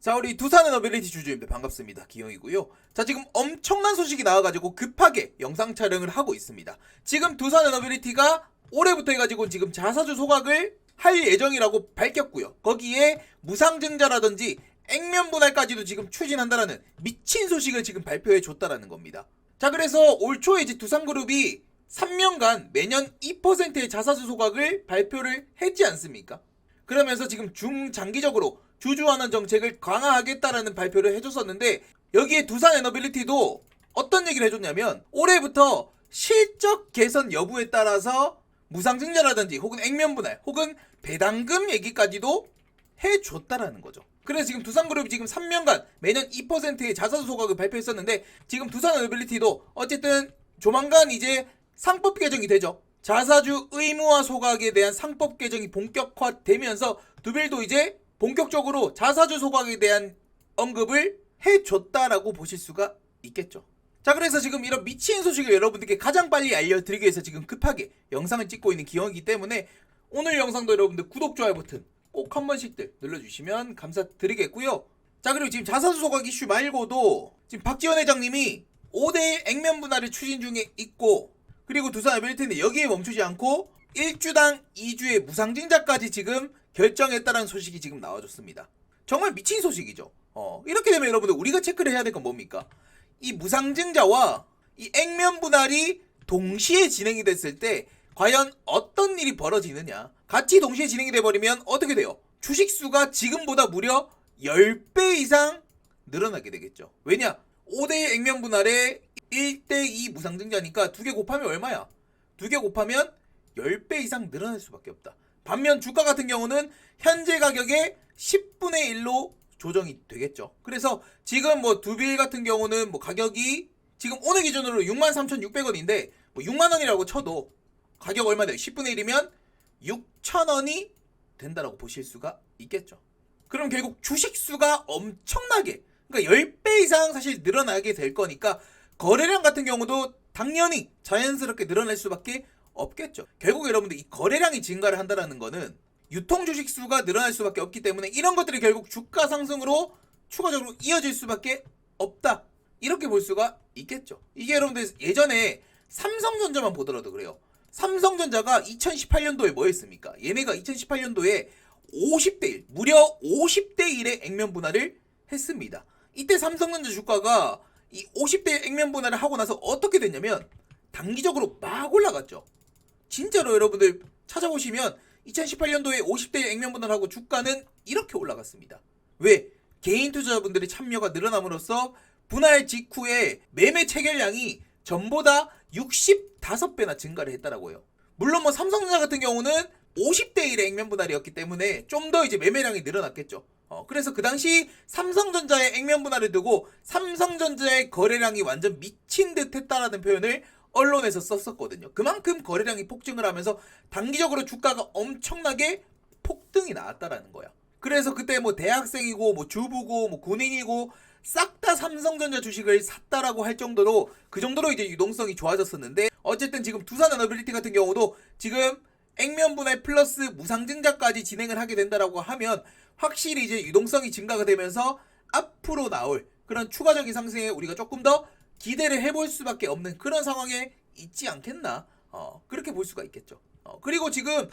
자 우리 두산의 너빌리티 주주님들 반갑습니다. 기영이고요. 자 지금 엄청난 소식이 나와가지고 급하게 영상 촬영을 하고 있습니다. 지금 두산의 너빌리티가 올해부터 해가지고 지금 자사주 소각을 할 예정이라고 밝혔고요. 거기에 무상증자라든지 액면 분할까지도 지금 추진한다라는 미친 소식을 지금 발표해 줬다라는 겁니다. 자 그래서 올 초에 이제 두산그룹이 3년간 매년 2%의 자사주 소각을 발표를 했지 않습니까? 그러면서 지금 중장기적으로 주주 환원 정책을 강화하겠다라는 발표를 해줬었는데 여기에 두산 에너빌리티도 어떤 얘기를 해줬냐면 올해부터 실적 개선 여부에 따라서 무상증자라든지 혹은 액면 분할 혹은 배당금 얘기까지도 해줬다라는 거죠. 그래서 지금 두산그룹이 지금 3년간 매년 2%의 자사주 소각을 발표했었는데 지금 두산 에너빌리티도 어쨌든 조만간 이제 상법 개정이 되죠. 자사주 의무화 소각에 대한 상법 개정이 본격화되면서 두빌도 이제 본격적으로 자사주 소각에 대한 언급을 해줬다라고 보실 수가 있겠죠. 자 그래서 지금 이런 미친 소식을 여러분들께 가장 빨리 알려드리기 위해서 지금 급하게 영상을 찍고 있는 기영이기 때문에 오늘 영상도 여러분들 구독, 좋아요 버튼 꼭 한 번씩들 눌러주시면 감사드리겠고요. 자 그리고 지금 자사주 소각 이슈 말고도 지금 박지원 회장님이 5대1 액면 분할을 추진 중에 있고 그리고 두산 에벨리티는 여기에 멈추지 않고 1주당 2주의 무상증자까지 지금 결정했다는 소식이 지금 나와줬습니다. 정말 미친 소식이죠. 어, 이렇게 되면 여러분들 우리가 체크를 해야 될 건 뭡니까? 이 무상증자와 이 액면 분할이 동시에 진행이 됐을 때 과연 어떤 일이 벌어지느냐? 같이 동시에 진행이 돼버리면 어떻게 돼요? 주식수가 지금보다 무려 10배 이상 늘어나게 되겠죠. 왜냐? 5대1 액면 분할에 1대2 무상증자니까 두 개 곱하면 얼마야? 두 개 곱하면 10배 이상 늘어날 수밖에 없다. 반면 주가 같은 경우는 현재 가격의 10분의 1로 조정이 되겠죠. 그래서 지금 뭐 두빌 같은 경우는 뭐 가격이 지금 오늘 기준으로 63,600원인데 뭐 6만 원이라고 쳐도 가격 얼마 돼요? 10분의 1이면 6,000원이 된다라고 보실 수가 있겠죠. 그럼 결국 주식 수가 엄청나게 그러니까 10배 이상 사실 늘어나게 될 거니까 거래량 같은 경우도 당연히 자연스럽게 늘어날 수밖에 없겠죠. 결국 여러분들 이 거래량이 증가를 한다라는 거는 유통 주식 수가 늘어날 수밖에 없기 때문에 이런 것들이 결국 주가 상승으로 추가적으로 이어질 수밖에 없다. 이렇게 볼 수가 있겠죠. 이게 여러분들 예전에 삼성전자만 보더라도 그래요. 삼성전자가 2018년도에 뭐 했습니까? 얘네가 2018년도에 50대 1, 무려 50대 1의 액면 분할을 했습니다. 이때 삼성전자 주가가 이 50대 액면 분할을 하고 나서 어떻게 됐냐면 단기적으로 막 올라갔죠. 진짜로 여러분들 찾아보시면 2018년도에 50대 액면 분할하고 주가는 이렇게 올라갔습니다. 왜? 개인 투자자분들의 참여가 늘어남으로써 분할 직후에 매매 체결량이 전보다 65배나 증가를 했다라고요. 물론 뭐 삼성전자 같은 경우는 50대 1의 액면 분할이었기 때문에 좀 더 이제 매매량이 늘어났겠죠. 어, 그래서 그 당시 삼성전자의 액면 분할을 두고 삼성전자의 거래량이 완전 미친 듯 했다라는 표현을 언론에서 썼었거든요. 그만큼 거래량이 폭증을 하면서 단기적으로 주가가 엄청나게 폭등이 나왔다라는 거야. 그래서 그때 뭐 대학생이고 뭐 주부고 뭐 군인이고 싹 다 삼성전자 주식을 샀다라고 할 정도로 그 정도로 이제 유동성이 좋아졌었는데 어쨌든 지금 두산 에너빌리티 같은 경우도 지금 액면 분할 플러스 무상증자까지 진행을 하게 된다라고 하면 확실히 이제 유동성이 증가가 되면서 앞으로 나올 그런 추가적인 상승에 우리가 조금 더 기대를 해볼 수밖에 없는 그런 상황에 있지 않겠나 어, 그렇게 볼 수가 있겠죠. 어, 그리고 지금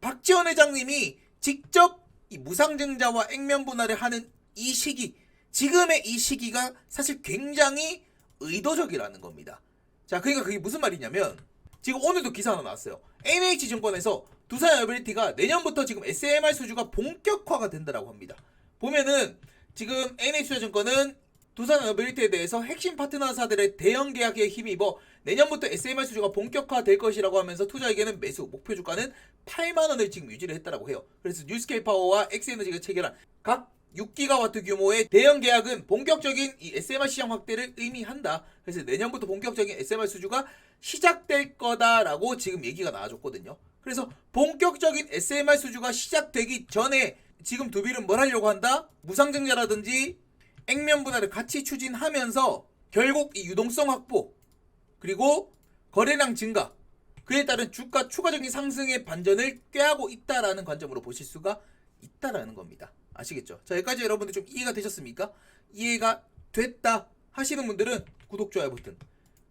박지원 회장님이 직접 이 무상증자와 액면 분할을 하는 이 시기 지금의 이 시기가 사실 굉장히 의도적이라는 겁니다. 자, 그러니까 그게 무슨 말이냐면 지금 오늘도 기사 하나 나왔어요. NH증권에서 두산 에너빌리티가 내년부터 지금 SMR 수주가 본격화가 된다라고 합니다. 보면은 지금 NH투자증권은 두산 에너빌리티에 대해서 핵심 파트너사들의 대형 계약에 힘입어 내년부터 SMR 수주가 본격화될 것이라고 하면서 투자에게는 매수 목표 주가는 8만 원을 지금 유지를 했다라고 해요. 그래서 뉴스케이 파워와 엑스에너지가 체결한 각 6기가와트 규모의 대형 계약은 본격적인 이 SMR 시장 확대를 의미한다. 그래서 내년부터 본격적인 SMR 수주가 시작될 거다라고 지금 얘기가 나와줬거든요. 그래서 본격적인 SMR 수주가 시작되기 전에 지금 두빌은 뭘 하려고 한다? 무상증자라든지 액면 분할을 같이 추진하면서 결국 이 유동성 확보 그리고 거래량 증가 그에 따른 주가 추가적인 상승의 반전을 꾀하고 있다라는 관점으로 보실 수가 있다라는 겁니다. 아시겠죠? 자 여기까지 여러분들 좀 이해가 되셨습니까? 이해가 됐다 하시는 분들은 구독 좋아요 버튼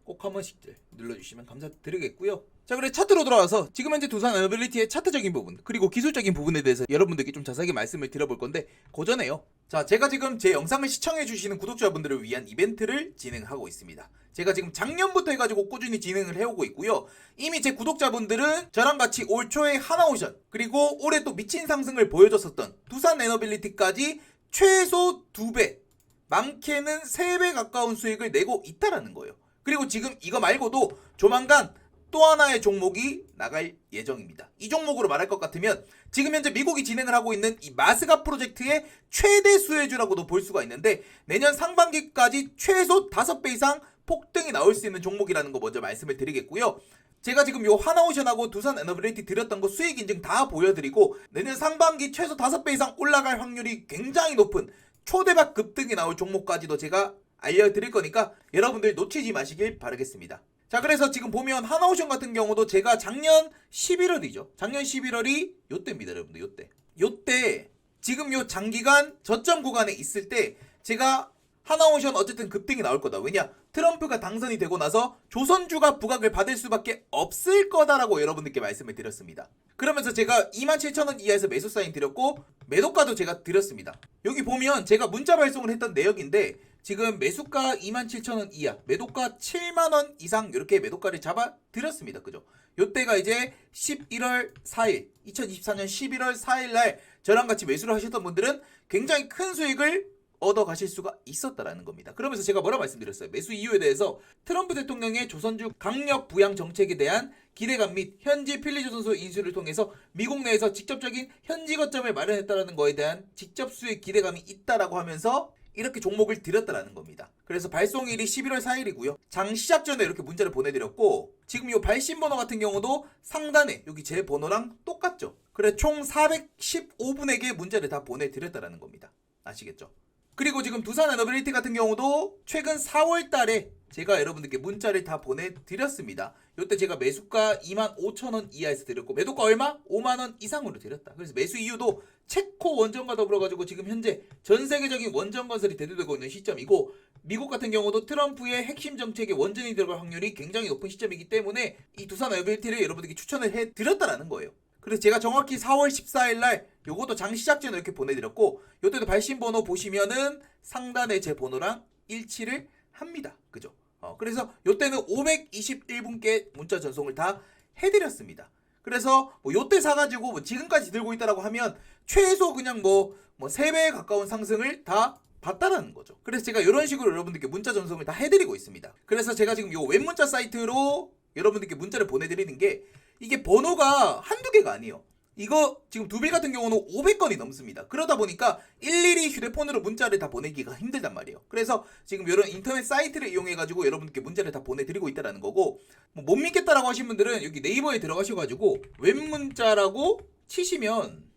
꼭 한 번씩들 눌러주시면 감사드리겠고요. 자 그래 차트로 돌아와서 지금 현재 두산 에너빌리티의 차트적인 부분 그리고 기술적인 부분에 대해서 여러분들께 좀 자세하게 말씀을 드려볼 건데 고전에요. 자 제가 지금 제 영상을 시청해 주시는 구독자분들을 위한 이벤트를 진행하고 있습니다. 제가 지금 작년부터 해가지고 꾸준히 진행을 해오고 있고요. 이미 제 구독자분들은 저랑 같이 올 초에 하나오션 그리고 올해 또 미친 상승을 보여줬었던 두산 에너빌리티까지 최소 2배 많게는 3배 가까운 수익을 내고 있다라는 거예요. 그리고 지금 이거 말고도 조만간 또 하나의 종목이 나갈 예정입니다. 이 종목으로 말할 것 같으면 지금 현재 미국이 진행을 하고 있는 이 마스가 프로젝트의 최대 수혜주라고도 볼 수가 있는데 내년 상반기까지 최소 5배 이상 폭등이 나올 수 있는 종목이라는 거 먼저 말씀을 드리겠고요. 제가 지금 요 하나오션하고 두산 에너빌리티 드렸던 거 수익 인증 다 보여드리고 내년 상반기 최소 5배 이상 올라갈 확률이 굉장히 높은 초대박 급등이 나올 종목까지도 제가 알려드릴 거니까 여러분들 놓치지 마시길 바라겠습니다. 자 그래서 지금 보면 하나오션 같은 경우도 제가 작년 11월이죠. 작년 11월이 요때입니다 여러분들 요때. 요때 지금 요 장기간 저점 구간에 있을 때 제가 하나오션 어쨌든 급등이 나올 거다. 왜냐? 트럼프가 당선이 되고 나서 조선주가 부각을 받을 수밖에 없을 거다라고 여러분들께 말씀을 드렸습니다. 그러면서 제가 27,000원 이하에서 매수 사인 드렸고 매도가도 제가 드렸습니다. 여기 보면 제가 문자 발송을 했던 내역인데 지금 매수가 27,000원 이하, 매도가 7만원 이상 이렇게 매도가를 잡아 드렸습니다. 그죠? 요때가 이제 11월 4일, 2024년 11월 4일 날 저랑 같이 매수를 하셨던 분들은 굉장히 큰 수익을 얻어 가실 수가 있었다라는 겁니다. 그러면서 제가 뭐라 말씀드렸어요? 매수 이유에 대해서 트럼프 대통령의 조선주 강력 부양 정책에 대한 기대감 및 현지 필리 조선소 인수를 통해서 미국 내에서 직접적인 현지 거점을 마련했다라는 거에 대한 직접 수익 기대감이 있다라고 하면서 이렇게 종목을 드렸다라는 겁니다. 그래서 발송일이 11월 4일이고요. 장 시작 전에 이렇게 문자를 보내드렸고 지금 이 발신 번호 같은 경우도 상단에 여기 제 번호랑 똑같죠. 그래 총 415분에게 문자를 다 보내드렸다라는 겁니다. 아시겠죠? 그리고 지금 두산 에너빌리티 같은 경우도 최근 4월 달에 제가 여러분들께 문자를 다 보내드렸습니다. 이때 제가 매수가 25,000원 이하에서 드렸고 매도가 얼마? 5만원 이상으로 드렸다. 그래서 매수 이유도 체코 원전과 더불어가지고 지금 현재 전 세계적인 원전 건설이 대두되고 있는 시점이고 미국 같은 경우도 트럼프의 핵심 정책에 원전이 들어갈 확률이 굉장히 높은 시점이기 때문에 이 두산 에너빌리티를 여러분들께 추천을 해드렸다라는 거예요. 그래서 제가 정확히 4월 14일 날 요것도 장 시작 전에 이렇게 보내드렸고 요때도 발신 번호 보시면은 상단에 제 번호랑 일치를 합니다. 그죠? 어, 그래서 요때는 521분께 문자 전송을 다 해드렸습니다. 그래서 뭐 요때 사가지고 뭐 지금까지 들고 있다라고 하면 최소 그냥 뭐, 뭐 3배에 가까운 상승을 다 봤다라는 거죠. 그래서 제가 이런 식으로 여러분들께 문자 전송을 다 해드리고 있습니다. 그래서 제가 지금 요 웹문자 사이트로 여러분들께 문자를 보내드리는 게 이게 번호가 한두 개가 아니에요. 이거 지금 두배 같은 경우는 500건이 넘습니다. 그러다 보니까 일일이 휴대폰으로 문자를 다 보내기가 힘들단 말이에요. 그래서 지금 이런 인터넷 사이트를 이용해 가지고 여러분께 문자를 다 보내드리고 있다라는 거고 뭐 못 믿겠다라고 하신 분들은 여기 네이버에 들어가셔가지고 웹문자라고 치시면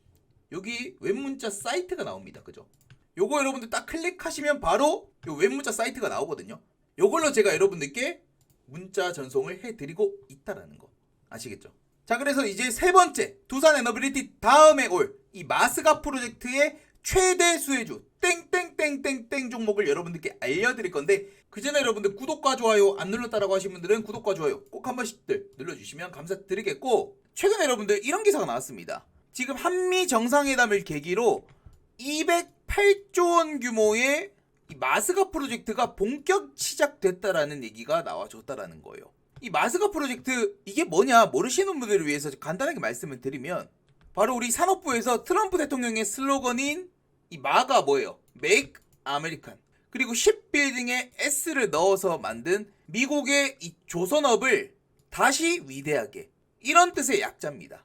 여기 웹문자 사이트가 나옵니다. 그죠? 요거 여러분들 딱 클릭하시면 바로 요 웹문자 사이트가 나오거든요. 요걸로 제가 여러분들께 문자 전송을 해드리고 있다라는 거 아시겠죠? 자 그래서 이제 세 번째 두산 에너빌리티 다음에 올 이 마스가 프로젝트의 최대 수혜주 땡땡땡땡땡 종목을 여러분들께 알려드릴 건데 그 전에 여러분들 구독과 좋아요 안 눌렀다라고 하신 분들은 구독과 좋아요 꼭 한 번씩들 눌러주시면 감사드리겠고 최근에 여러분들 이런 기사가 나왔습니다. 지금 한미 정상회담을 계기로 208조 원 규모의 이 마스가 프로젝트가 본격 시작됐다라는 얘기가 나와줬다라는 거예요. 이 마스가 프로젝트 이게 뭐냐 모르시는 분들을 위해서 간단하게 말씀을 드리면 바로 우리 산업부에서 트럼프 대통령의 슬로건인 이 마가 뭐예요? Make American 그리고 쉽빌딩에 S를 넣어서 만든 미국의 이 조선업을 다시 위대하게 이런 뜻의 약자입니다.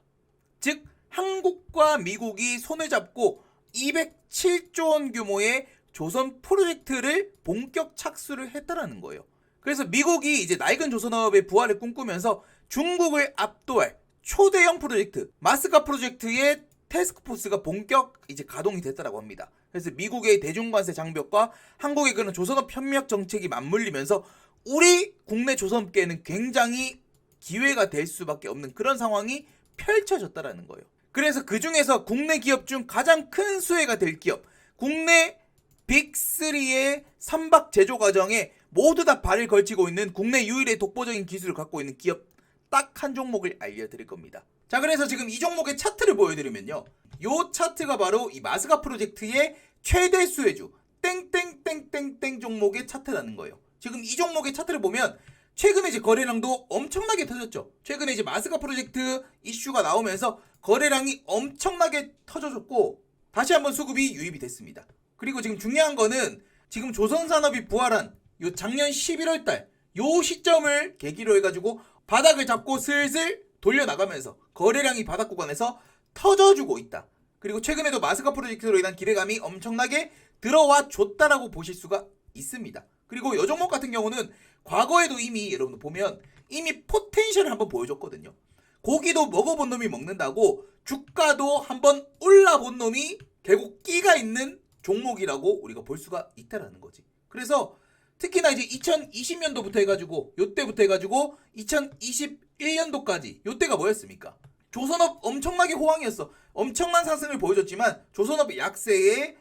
즉 한국과 미국이 손을 잡고 207조 원 규모의 조선 프로젝트를 본격 착수를 했다라는 거예요. 그래서 미국이 이제 낡은 조선업의 부활을 꿈꾸면서 중국을 압도할 초대형 프로젝트 마스카 프로젝트의 테스크포스가 본격 이제 가동이 됐다라고 합니다. 그래서 미국의 대중관세 장벽과 한국의 그런 조선업 협력 정책이 맞물리면서 우리 국내 조선업계는 굉장히 기회가 될 수밖에 없는 그런 상황이 펼쳐졌다라는 거예요. 그래서 그 중에서 국내 기업 중 가장 큰 수혜가 될 기업, 국내 빅3의 선박 제조 과정에 모두 다 발을 걸치고 있는 국내 유일의 독보적인 기술을 갖고 있는 기업 딱 한 종목을 알려드릴 겁니다. 자, 그래서 지금 이 종목의 차트를 보여드리면요. 요 차트가 바로 이 마스가 프로젝트의 최대 수혜주 땡땡땡땡땡 종목의 차트라는 거예요. 지금 이 종목의 차트를 보면 최근에 이제 거래량도 엄청나게 터졌죠. 최근에 이제 마스가 프로젝트 이슈가 나오면서 거래량이 엄청나게 터져졌고 다시 한번 수급이 유입이 됐습니다. 그리고 지금 중요한 거는 지금 조선산업이 부활한 요 작년 11월 달 요 시점을 계기로 해가지고 바닥을 잡고 슬슬 돌려나가면서 거래량이 바닥 구간에서 터져주고 있다. 그리고 최근에도 마스카 프로젝트로 인한 기대감이 엄청나게 들어와 줬다라고 보실 수가 있습니다. 그리고 요 종목 같은 경우는 과거에도 이미 여러분 보면 이미 포텐셜을 한번 보여줬거든요. 고기도 먹어본 놈이 먹는다고 주가도 한번 올라본 놈이 결국 끼가 있는 종목이라고 우리가 볼 수가 있다라는 거지. 그래서 특히나 이제 2020년도부터 해가지고 요때부터 해가지고 2021년도까지 요때가 뭐였습니까? 조선업 엄청나게 호황이었어. 엄청난 상승을 보여줬지만 조선업의 약세에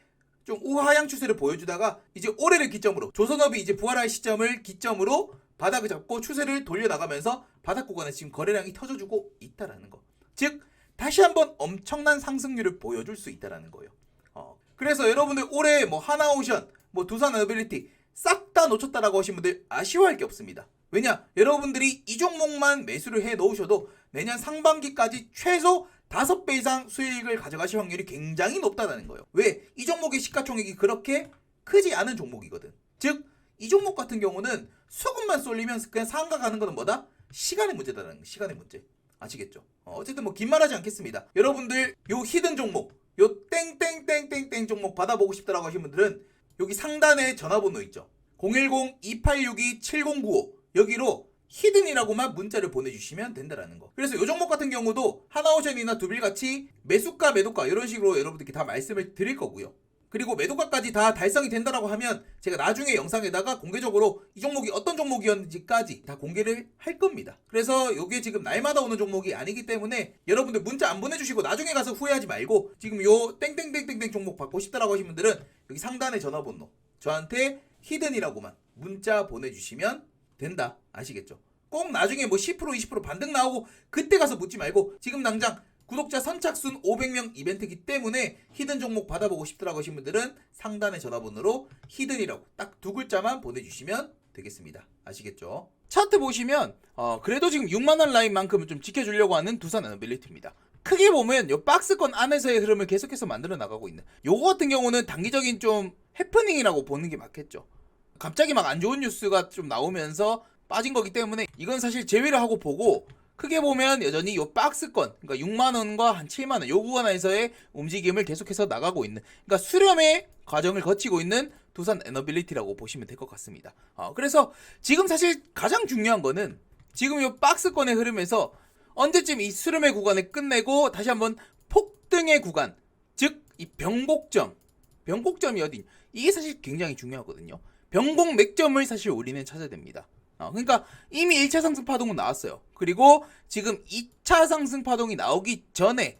좀 우하향 추세를 보여주다가 이제 올해를 기점으로 조선업이 이제 부활할 시점을 기점으로 바닥을 잡고 추세를 돌려나가면서 바닥 구간에 지금 거래량이 터져주고 있다라는 거. 즉 다시 한번 엄청난 상승률을 보여줄 수 있다라는 거예요. 어, 그래서 여러분들 올해 뭐 하나오션, 뭐 두산 어빌리티 싹 다 놓쳤다라고 하신 분들 아쉬워할 게 없습니다. 왜냐? 여러분들이 이 종목만 매수를 해 놓으셔도 내년 상반기까지 최소 5배 이상 수익을 가져가실 확률이 굉장히 높다는 거예요. 왜? 이 종목의 시가총액이 그렇게 크지 않은 종목이거든. 즉, 이 종목 같은 경우는 수급만 쏠리면 그냥 상가 가는 거는 뭐다? 시간의 문제다라는 거, 시간의 문제. 아시겠죠? 어, 쨌든 뭐 긴 말하지 않겠습니다. 여러분들 요 히든 종목, 요 땡땡땡땡땡 종목 받아보고 싶다라고 하신 분들은 여기 상단에 전화번호 있죠. 010-2862-7095 여기로 히든이라고만 문자를 보내주시면 된다라는 거. 그래서 요 종목 같은 경우도 하나오션이나 두빌같이 매수가 매도가 이런 식으로 여러분들께 다 말씀을 드릴 거고요. 그리고 매도가까지 다 달성이 된다라고 하면 제가 나중에 영상에다가 공개적으로 이 종목이 어떤 종목이었는지까지 다 공개를 할 겁니다. 그래서 이게 지금 날마다 오는 종목이 아니기 때문에 여러분들 문자 안 보내주시고 나중에 가서 후회하지 말고 지금 요 땡땡땡땡땡 종목 받고 싶다라고 하신 분들은 여기 상단에 전화번호 저한테 히든이라고만 문자 보내주시면 된다 아시겠죠? 꼭 나중에 뭐 10% 20% 반등 나오고 그때 가서 묻지 말고 지금 당장 구독자 선착순 500명 이벤트이기 때문에 히든 종목 받아보고 싶더라고 하신 분들은 상단의 전화번호로 히든이라고 딱 두 글자만 보내주시면 되겠습니다. 아시겠죠? 차트 보시면 어, 그래도 지금 6만 원 라인만큼은 좀 지켜주려고 하는 두산 에너빌리티입니다. 크게 보면 요 박스권 안에서의 흐름을 계속해서 만들어 나가고 있는 요거 같은 경우는 단기적인 좀 해프닝이라고 보는 게 맞겠죠. 갑자기 막 안 좋은 뉴스가 좀 나오면서 빠진 거기 때문에 이건 사실 제외를 하고 보고 크게 보면 여전히 요 박스권 그러니까 6만 원과 한 7만 원 요 구간에서의 움직임을 계속해서 나가고 있는 그러니까 수렴의 과정을 거치고 있는 두산 에너빌리티라고 보시면 될 것 같습니다. 어, 그래서 지금 사실 가장 중요한 거는 지금 요 박스권의 흐름에서 언제쯤 이 수렴의 구간을 끝내고 다시 한번 폭등의 구간 즉 이 병곡점 병곡점이 어디 이게 사실 굉장히 중요하거든요. 병곡 맥점을 사실 우리는 찾아야 됩니다. 어, 그러니까 이미 1차 상승 파동은 나왔어요. 그리고 지금 2차 상승 파동이 나오기 전에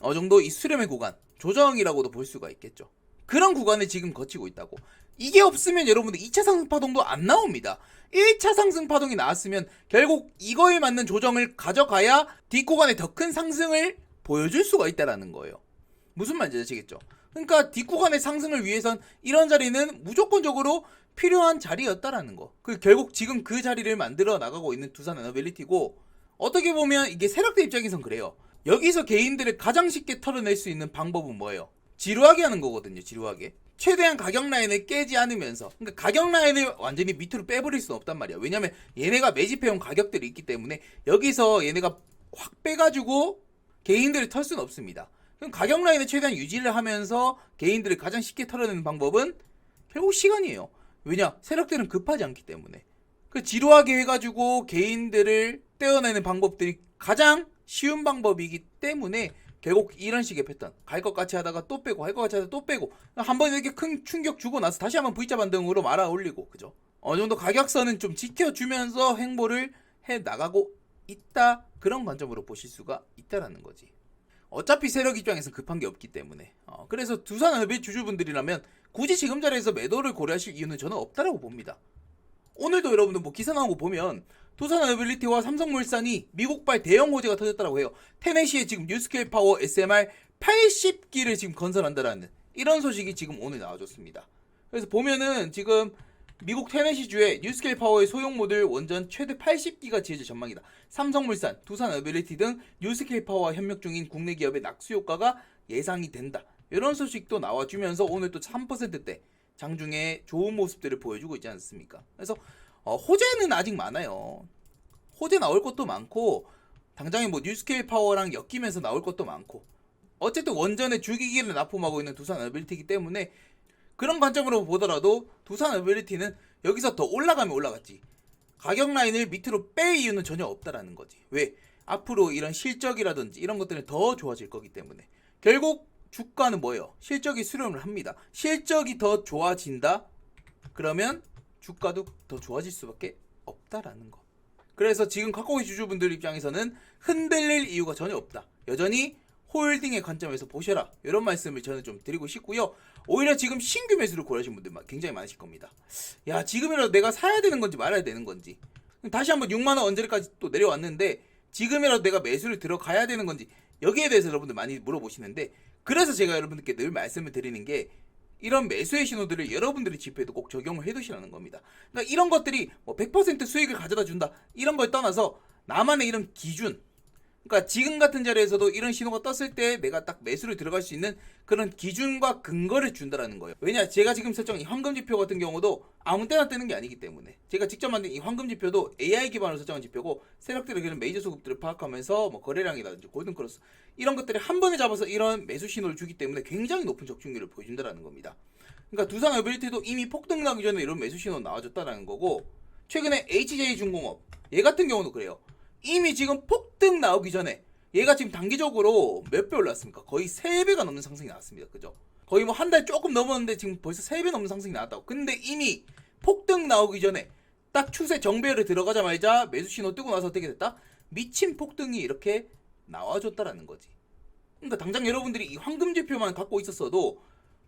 어느 정도 이 수렴의 구간 조정이라고도 볼 수가 있겠죠. 그런 구간을 지금 거치고 있다고. 이게 없으면 여러분들 2차 상승 파동도 안 나옵니다. 1차 상승 파동이 나왔으면 결국 이거에 맞는 조정을 가져가야 뒷구간에 더 큰 상승을 보여줄 수가 있다라는 거예요. 무슨 말인지 아시겠죠? 그러니까 뒷구간의 상승을 위해선 이런 자리는 무조건적으로 필요한 자리였다라는 거. 그 결국 지금 그 자리를 만들어 나가고 있는 두산 에너빌리티고 어떻게 보면 이게 세력대 입장에선 그래요. 여기서 개인들을 가장 쉽게 털어낼 수 있는 방법은 뭐예요? 지루하게 하는 거거든요. 지루하게. 최대한 가격 라인을 깨지 않으면서 그러니까 가격 라인을 완전히 밑으로 빼버릴 수는 없단 말이야. 왜냐면 얘네가 매집해온 가격들이 있기 때문에 여기서 얘네가 확 빼가지고 개인들을 털 수는 없습니다. 그럼 가격 라인을 최대한 유지를 하면서 개인들을 가장 쉽게 털어내는 방법은 결국 시간이에요. 왜냐? 세력들은 급하지 않기 때문에. 그 지루하게 해가지고 개인들을 떼어내는 방법들이 가장 쉬운 방법이기 때문에 결국 이런 식의 패턴. 갈 것 같이 하다가 또 빼고 할 것 같이 하다가 또 빼고 한 번 이렇게 큰 충격 주고 나서 다시 한번 V자 반등으로 말아 올리고 그죠? 어느 정도 가격선은 좀 지켜주면서 행보를 해 나가고 있다. 그런 관점으로 보실 수가 있다라는 거지. 어차피 세력 입장에서 급한 게 없기 때문에. 어, 그래서 두산 업의 주주분들이라면 굳이 지금 자리에서 매도를 고려하실 이유는 저는 없다라고 봅니다. 오늘도 여러분들 뭐 기사 나온 거 보면 두산 어빌리티와 삼성물산이 미국발 대형 호재가 터졌다고 해요. 테네시에 지금 뉴스케일 파워 SMR 80기를 지금 건설한다라는 이런 소식이 지금 오늘 나와줬습니다. 그래서 보면은 지금 미국 테네시주의 뉴스케일 파워의 소형 모듈 원전 최대 80기가 지어질 전망이다. 삼성물산, 두산 어빌리티 등 뉴스케일 파워와 협력 중인 국내 기업의 낙수 효과가 예상이 된다. 이런 소식도 나와주면서 오늘 또 3%대 장중에 좋은 모습들을 보여주고 있지 않습니까? 그래서 어, 호재는 아직 많아요. 호재 나올 것도 많고 당장에 뭐 뉴스케일 파워랑 엮이면서 나올 것도 많고 어쨌든 원전의 주기기를 납품하고 있는 두산 어빌리티이기 때문에 그런 관점으로 보더라도 두산 어빌리티는 여기서 더 올라가면 올라갔지 가격 라인을 밑으로 뺄 이유는 전혀 없다라는 거지 왜 앞으로 이런 실적이라든지 이런 것들은 더 좋아질 거기 때문에 결국 주가는 뭐예요 실적이 수렴을 합니다 실적이 더 좋아진다 그러면 주가도 더 좋아질 수밖에 없다라는 거 그래서 지금 카카오의 주주분들 입장에서는 흔들릴 이유가 전혀 없다. 여전히 홀딩의 관점에서 보셔라. 이런 말씀을 저는 좀 드리고 싶고요. 오히려 지금 신규 매수를 고려하신 분들 굉장히 많으실 겁니다. 야, 지금이라도 내가 사야 되는 건지 말아야 되는 건지. 다시 한번 6만 원 언제까지 또 내려왔는데 지금이라도 내가 매수를 들어가야 되는 건지 여기에 대해서 여러분들 많이 물어보시는데 그래서 제가 여러분들께 늘 말씀을 드리는 게 이런 매수의 신호들을 여러분들이 지표에도 꼭 적용을 해두시라는 겁니다. 그러니까 이런 것들이 뭐 100% 수익을 가져다 준다 이런 걸 떠나서 나만의 이런 기준 그러니까 지금 같은 자리에서도 이런 신호가 떴을 때 내가 딱 매수를 들어갈 수 있는 그런 기준과 근거를 준다라는 거예요. 왜냐 제가 지금 설정한 이 황금 지표 같은 경우도 아무 때나 뜨는 게 아니기 때문에 제가 직접 만든 이 황금 지표도 AI 기반으로 설정한 지표고 세력들의 그런 메이저 소급들을 파악하면서 뭐 거래량이라든지 골든 크로스 이런 것들을 한 번에 잡아서 이런 매수 신호를 주기 때문에 굉장히 높은 적중률을 보여준다라는 겁니다. 그러니까 두산 어빌리티도 이미 폭등 나기 전에 이런 매수 신호 나와줬다라는 거고 최근에 HJ중공업 얘 같은 경우도 그래요. 이미 지금 폭등 나오기 전에 얘가 지금 단기적으로 몇 배 올랐습니까? 거의 3배가 넘는 상승이 나왔습니다. 그죠? 거의 뭐 한 달 조금 넘었는데 지금 벌써 3배 넘는 상승이 나왔다고. 근데 이미 폭등 나오기 전에 딱 추세 정배를 들어가자마자 매수 신호 뜨고 나서 어떻게 됐다? 미친 폭등이 이렇게 나와줬다라는 거지. 그러니까 당장 여러분들이 이 황금 지표만 갖고 있었어도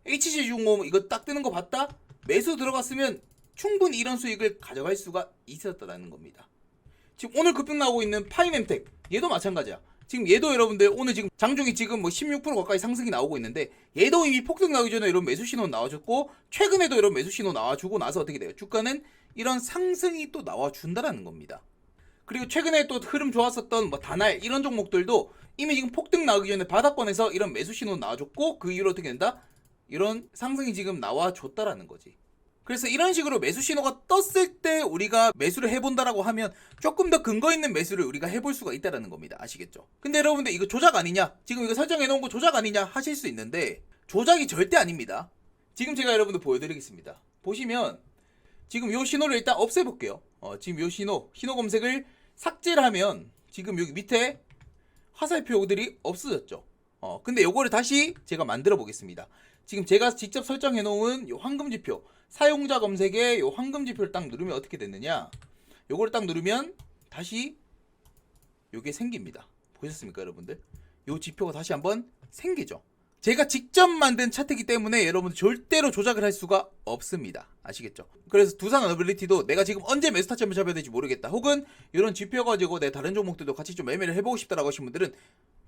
HC중공 이거 딱 뜨는 거 봤다? 매수 들어갔으면 충분히 이런 수익을 가져갈 수가 있었다라는 겁니다. 지금 오늘 급등 나오고 있는 파이nem텍 얘도 마찬가지야. 지금 얘도 여러분들 오늘 지금 장중이 지금 뭐 16% 가까이 상승이 나오고 있는데 얘도 이미 폭등 나기 전에 이런 매수 신호 나와줬고 최근에도 이런 매수 신호 나와주고 나서 어떻게 돼요? 주가는 이런 상승이 또 나와준다라는 겁니다. 그리고 최근에 또 흐름 좋았었던 뭐 다날 이런 종목들도 이미 지금 폭등 나오기 전에 바닥권에서 이런 매수 신호 나와줬고 그 이후로 어떻게 된다? 이런 상승이 지금 나와줬다라는 거지. 그래서 이런 식으로 매수 신호가 떴을 때 우리가 매수를 해본다라고 하면 조금 더 근거 있는 매수를 우리가 해볼 수가 있다라는 겁니다. 아시겠죠? 근데 여러분들 이거 조작 아니냐? 지금 이거 설정해 놓은 거 조작 아니냐? 하실 수 있는데 조작이 절대 아닙니다. 지금 제가 여러분들 보여드리겠습니다. 보시면 지금 요 신호를 일단 없애볼게요. 어, 지금 요 신호, 신호 검색을 삭제를 하면 지금 여기 밑에 화살표들이 없어졌죠. 어, 근데 요거를 다시 제가 만들어 보겠습니다. 지금 제가 직접 설정해 놓은 요 황금 지표, 사용자 검색에 요 황금 지표를 딱 누르면 어떻게 됐느냐? 요거를 딱 누르면 다시 요게 생깁니다. 보셨습니까, 여러분들? 요 지표가 다시 한번 생기죠. 제가 직접 만든 차트이기 때문에 여러분 절대로 조작을 할 수가 없습니다. 아시겠죠? 그래서 두산 어빌리티도 내가 지금 언제 매수 타점을 잡아야 될지 모르겠다. 혹은 이런 지표 가지고 내 다른 종목들도 같이 좀 매매를 해보고 싶다라고 하신 분들은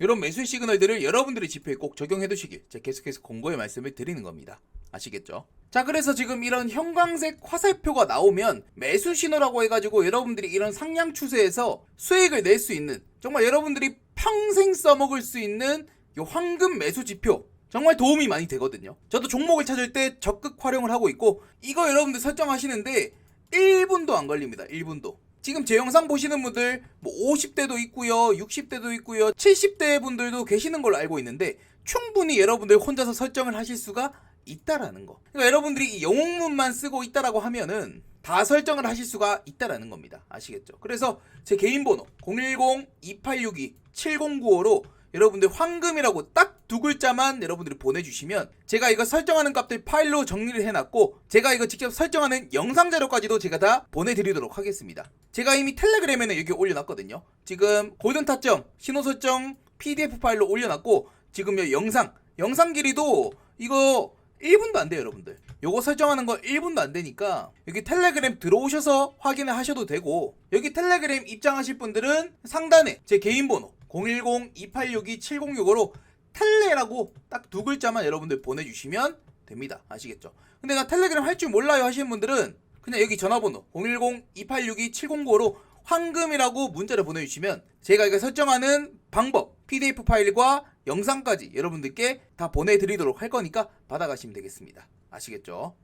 이런 매수 시그널들을 여러분들이 지표에 꼭 적용해 두시길 제가 계속해서 공고의 말씀을 드리는 겁니다. 아시겠죠? 자 그래서 지금 이런 형광색 화살표가 나오면 매수 신호라고 해가지고 여러분들이 이런 상향 추세에서 수익을 낼 수 있는 정말 여러분들이 평생 써먹을 수 있는 요 황금 매수 지표 정말 도움이 많이 되거든요. 저도 종목을 찾을 때 적극 활용을 하고 있고 이거 여러분들 설정하시는데 1분도 안 걸립니다. 1분도. 지금 제 영상 보시는 분들 뭐 50대도 있고요. 60대도 있고요. 70대 분들도 계시는 걸로 알고 있는데 충분히 여러분들 혼자서 설정을 하실 수가 있다라는 거. 그러니까 여러분들이 이 영웅문만 쓰고 있다라고 하면은 다 설정을 하실 수가 있다라는 겁니다. 아시겠죠? 그래서 제 개인 번호 010-2862-7095로 여러분들 황금이라고 딱 두 글자만 여러분들이 보내주시면 제가 이거 설정하는 값들 파일로 정리를 해놨고 제가 이거 직접 설정하는 영상 자료까지도 제가 다 보내드리도록 하겠습니다. 제가 이미 텔레그램에는 여기 올려놨거든요. 지금 골든 타점, 신호 설정, PDF 파일로 올려놨고 지금 요 영상 영상 길이도 이거 1분도 안 돼요 여러분들 요거 설정하는 거 1분도 안 되니까 여기 텔레그램 들어오셔서 확인을 하셔도 되고 여기 텔레그램 입장하실 분들은 상단에 제 개인 번호 010-2862-7065로 텔레라고 딱 두 글자만 여러분들 보내주시면 됩니다 아시겠죠 근데 나 텔레그램 할 줄 몰라요 하시는 분들은 그냥 여기 전화번호 010-2862-7095로 황금이라고 문자를 보내주시면 제가 이거 설정하는 방법 PDF 파일과 영상까지 여러분들께 다 보내드리도록 할 거니까 받아가시면 되겠습니다. 아시겠죠?